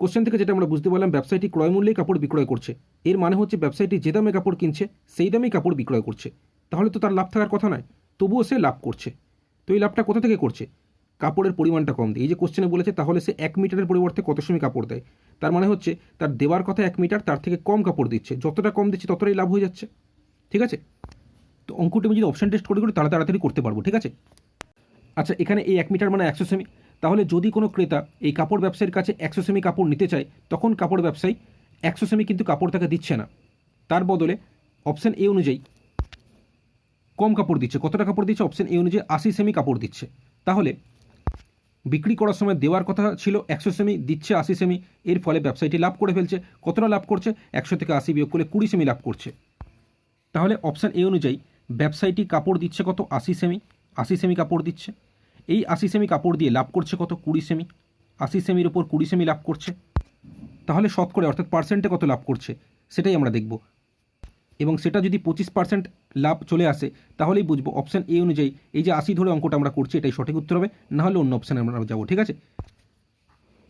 Question থেকে যেটা আমরা বুঝতে পারলাম, ব্যবসায়ীটি ক্রয় মূল্যেই কাপড় বিক্রয় করছে। এর মানে হচ্ছে ব্যবসায়ীটি যে দামে কাপড় কিনছে, সেই দামেই কাপড় বিক্রয় করছে। তাহলে তো তার লাভ থাকার কথা নয়, তবুও সে লাভ করছে। তো এই লাভটা কোথা থেকে করছে? কাপড়ের পরিমাণটা কম দিয়ে। এই যে কোশ্চেনে বলেছে, তাহলে সে এক মিটারের পরিবর্তে কত সেমি কাপড় দেয়? তার মানে হচ্ছে, তার দেওয়ার কথা এক মিটার, তার থেকে কম কাপড় দিচ্ছে। যতটা কম দিচ্ছে, ততটাই লাভ হয়ে যাচ্ছে। ঠিক আছে? তো অঙ্কটি আমি যদি অপশান টেস্ট করে করি তাড়াতাড়ি করতে পারব। ঠিক আছে? আচ্ছা এখানে এই এক মিটার মানে একশো সেমি। তাহলে যদি কোনো ক্রেতা এই কাপড় ব্যবসায়ীর কাছে একশো সেমি কাপড় নিতে চায়, তখন কাপড় ব্যবসায়ী একশো সেমি কিন্তু কাপড় তাকে দিচ্ছে না। তার বদলে অপশান এ অনুযায়ী কম কাপড় দিচ্ছে। কতটা কাপড় দিচ্ছে? অপশান এ অনুযায়ী আশি সেমি কাপড় দিচ্ছে। তাহলে বিক্রি করার সময় দেওয়ার কথা ছিল, একশো সেমি দিচ্ছে আশি সেমি। এর ফলে ব্যবসায়ীটি লাভ করে ফেলছে। কতটা লাভ করছে? একশো থেকে আশি বিয়োগ করলে কুড়ি সেমি লাভ করছে। তাহলে অপশান এ অনুযায়ী ব্যবসায়ীটি কাপড় দিচ্ছে কত? আশি সেমি। আশি সেমি কাপড় দিচ্ছে। এই আশি সেমি কাপড় দিয়ে লাভ করছে কত? কুড়ি সেমি। আশি সেমির ওপর কুড়ি সেমি লাভ করছে। তাহলে শতকরে অর্থাৎ পার্সেন্টে কত লাভ করছে? সেটাই আমরা দেখব। এবং সেটা যদি পঁচিশ পার্সেন্ট লাভ চলে আসে, তাহলেই বুঝব অপশান এ অনুযায়ী এই যে আশি ধরে অঙ্কটা আমরা করছি, এটাই সঠিক উত্তর হবে। না হলে অন্য অপশানে আমরা যাব, ঠিক আছে?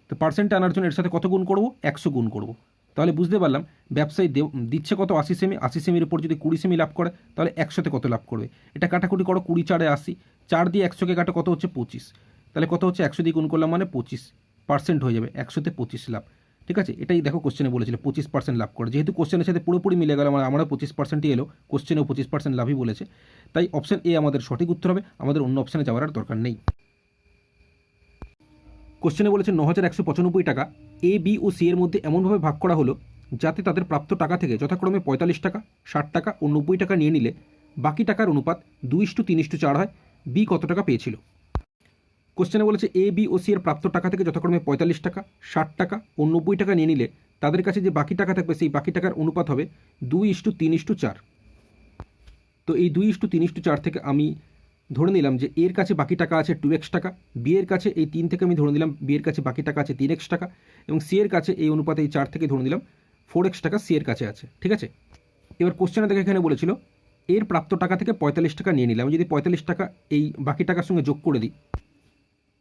তো পার্সেন্ট আনার জন্য এর সাথে কত গুণ করব? একশো গুণ করব। তাহলে বুঝতে পারলাম, ব্যবসায়ী দিচ্ছে কত আশি সেমি, আশি সেমির উপর যদি কুড়ি সেমি লাভ করে, তাহলে একশোতে কত লাভ করবে? এটা কাটাকুটি করো, কুড়ি চারে আশি, চার দিয়ে একশোকে কাটা, কত হচ্ছে পঁচিশ? তাহলে কত হচ্ছে? একশো দিয়ে গুণ করলাম মানে পঁচিশ পার্সেন্ট হয়ে যাবে, একশোতে পঁচিশ লাভ। ঠিক আছে? এটাই দেখো কোশ্চেনে বলেছিল, পঁচিশ পার্সেন্ট লাভ করে। যেহেতু কোশ্চেনের সাথে পুরোপুরি মিলে গেল আমার আমরা পঁচিশ পার্সেন্টই এলো কোশ্চেনেও পঁচিশ পার্সেন্ট লাভই বলেছে। তাই অপশান এ আমাদের সঠিক উত্তর হবে, আমাদের অন্য অপশানে যাওয়ার দরকার নেই। কোশ্চেনে বলেছে ন হাজার একশো পঁচানব্বই টাকা এ বি ও সি এর মধ্যে এমনভাবে ভাগ করা হলো যাতে তাদের প্রাপ্ত টাকা থেকে যথাক্রমে পঁয়তাল্লিশ টাকা, ষাট টাকা ও নব্বই টাকা নিয়ে নিলে বাকি টাকার অনুপাত দুই ইস্টু তিন ইস্টু চার হয়। বি কত টাকা পেয়েছিল? কোশ্চেনে বলেছে এ বি ও সি এর প্রাপ্ত টাকা থেকে যথাক্রমে পঁয়তাল্লিশ টাকা, ষাট টাকা ও নব্বই টাকা নিয়ে নিলে তাদের কাছে যে বাকি টাকা থাকবে সেই বাকি টাকার অনুপাত হবে দুই ইস্টু তিন ইস্টু চার। তো এই দুই ইস্টু তিন ইস্টু চার থেকে আমি ধরে নিলাম যে এর কাছে বাকি টাকা আছে টু এক্স টাকা বি এর কাছে এই তিন থেকে আমি ধরে নিলাম বি এর কাছে বাকি টাকা আছে তিন এক্স টাকা এবং সি এর কাছে এই অনুপাতে এই চার থেকে ধরে নিলাম ফোর এক্স টাকা সি এর কাছে আছে, ঠিক আছে? এবার কোশ্চেনে দেখে এখানে বলেছিল, এর প্রাপ্ত টাকা থেকে পঁয়তাল্লিশ টাকা নিয়ে নিলাম। যদি পঁয়তাল্লিশ টাকা এই বাকি টাকার সঙ্গে যোগ করে দিই,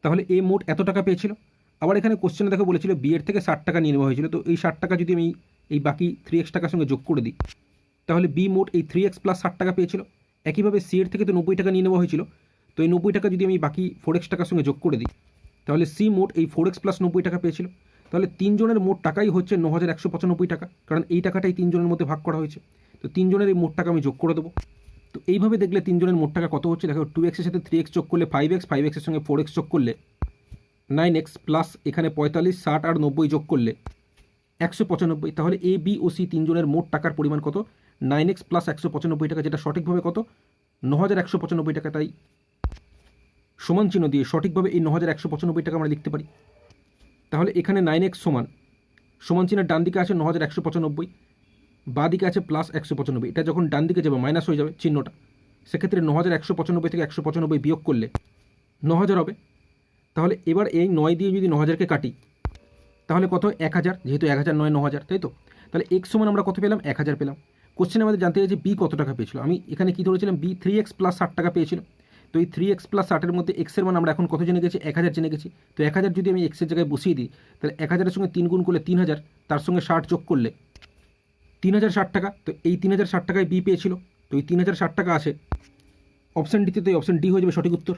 তাহলে এ মোট এত টাকা পেয়েছিল? আবার এখানে কোশ্চেনে দেখে বলেছিল বি এর থেকে ষাট টাকা নিয়ে নেওয়া হয়েছিল। তো এই ষাট টাকা যদি আমি এই বাকি থ্রি এক্স টাকার সঙ্গে যোগ করে দিই, তাহলে বি মোট এই থ্রি এক্স প্লাস ষাট টাকা পেয়েছিল। একইভাবে সি এর থেকে তো নব্বই টাকা নিয়ে নেওয়া হয়েছিল। তো এই নব্বই টাকা যদি আমি বাকি ফোর এক্স টাকার সঙ্গে যোগ করে দিই, তাহলে সি মোট এই ফোর এক্স প্লাস নব্বই টাকা পেয়েছিল। তাহলে তিনজনের মোট টাকাই হচ্ছে ন হাজার একশো পঁচানব্বই টাকা, কারণ এই টাকাটাই তিনজনের মধ্যে ভাগ করা হয়েছে। তো তিনজনের এই মোট টাকা আমি যোগ করে দেবো। তো এইভাবে দেখলে তিনজনের মোট টাকা কত হচ্ছে? দেখো টু এক্সের সাথে থ্রি এক্স যোগ করলে ফাইভ এক্স ফাইভ এক্সের সঙ্গে ফোর এক্স যোগ করলে নাইন এক্স প্লাস এখানে পঁয়তাল্লিশ, ষাট আর নব্বই যোগ করলে একশো পঁচানব্বই। তাহলে এ বি ও সি তিনজনের মোট টাকার পরিমাণ কত? নাইন এক্স প্লাস একশো পঁচানব্বই টাকা, যেটা সঠিকভাবে কত? ন হাজার একশো পঁচানব্বই টাকা তাই সমান চিহ্ন দিয়ে সঠিকভাবে এই ন হাজার একশো পঁচানব্বই টাকা আমরা লিখতে পারি। তাহলে এখানে নাইন এক্স সমান সমান চিহ্নের ডান দিকে আছে ন হাজার একশো পঁচানব্বই, বাঁ দিকে আছে প্লাস একশো পঁচানব্বই। এটা যখন ডান দিকে যাবে, মাইনাস হয়ে যাবে চিহ্নটা। সেক্ষেত্রে ন হাজার একশো পঁচানব্বই থেকে একশো পঁচানব্বই বিয়োগ করলে ন হাজার হবে। তাহলে এবার এই নয় দিয়ে যদি ন হাজারকে কাটি, তাহলে কত? এক হাজার, যেহেতু এক হাজার নয় ন হাজার, তাই তো? তাহলে এক্স সমান আমরা কত পেলাম? এক হাজার পেলাম। কোশ্চেনে আমাদের জানতে চাই যে বি কত টাকা পেয়েছিল? আমি এখানে কী ধরেছিলাম? বি থ্রি এক্স প্লাস ষাট টাকা পেয়েছিল। তো এই থ্রি এক্স প্লাস ষাটের মধ্যে এক্সের মান আমরা এখন কত জেনে গেছি? এক হাজার জেনে গেছি। তো এক হাজার যদি আমি এক্সের জায়গায় বসিয়ে দিই, তাহলে এক হাজারের সঙ্গে তিন গুণ করলে তিন হাজার, তার সঙ্গে ষাট যোগ করলে তিন হাজার ষাট টাকা। তো এই তিন হাজার ষাট টাকায় বি পেয়েছিল। তো এই তিন হাজার ষাট টাকা আছে। অপশান ডিতে তো এই অপশান ডি হয়ে যাবে সঠিক উত্তর।